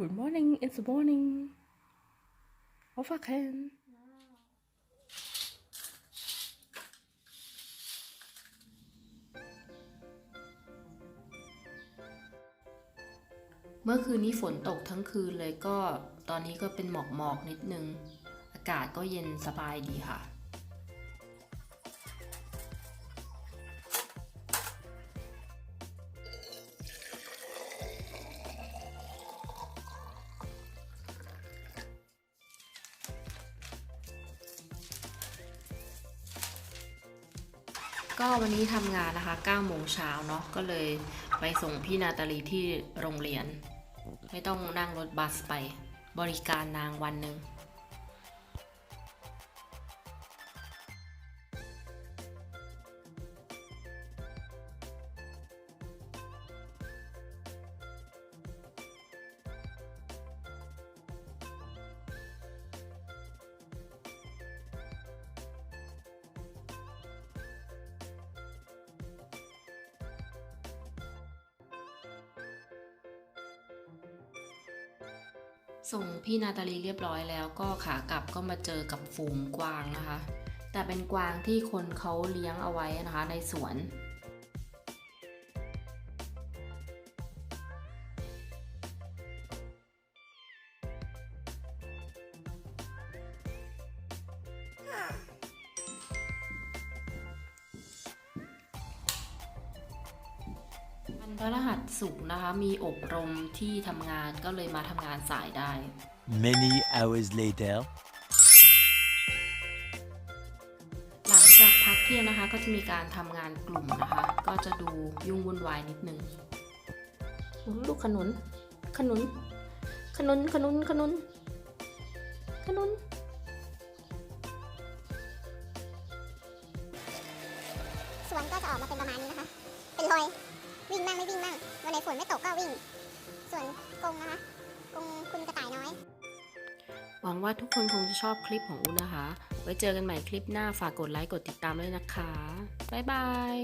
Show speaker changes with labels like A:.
A: Good morning, it's the morning. Auf Wacken. เมื่อคืนนี้ฝนตกทั้งคืนเลยก็ตอนนี้ก็เป็นหมอกหมอกๆนิดนึง อากาศก็เย็นสบายดีค่ะ ก็วันนี้ทำงานนะคะ9โมงเช้าเนาะก็เลยไปส่งพี่นาตาลีที่โรงเรียน ไม่ต้องนั่งรถบัสไป บริการนางวันหนึ่ง ส่งพี่นาตาลีเรียบร้อยแล้วก็ขากลับก็มาเจอกับฝูงกวางนะคะ แต่เป็นกวางที่คนเขาเลี้ยงเอาไว้นะคะในสวน วันพฤหัสสุกร์นะคะ มีอบรมที่ทำงานก็เลยมาทำงานสายได้
B: Many hours later.
A: หลังจากพักเที่ยงนะคะ ก็จะมีการทำงานกลุ่มนะคะ ก็จะดูยุ่งวุ่นวายนิดนึงโอ้ลูกขนุน ขนุน ขนุน ขนุน ขนุน ขนุน
C: สวนก็จะออกมาเป็นประมาณนี้นะคะ เป็นรอย วิ่งบ้างไม่วิ่งบ้างวันไหนฝนไม่ตกก็วิ่ง ส่วนกรงนะคะกรงคุณกระต่ายน้อย
A: หวังว่าทุกคนคงจะชอบคลิปของอูนะคะ ไว้เจอกันใหม่คลิปหน้าฝากกดไลค์กดติดตามด้วยนะคะ บ๊ายบาย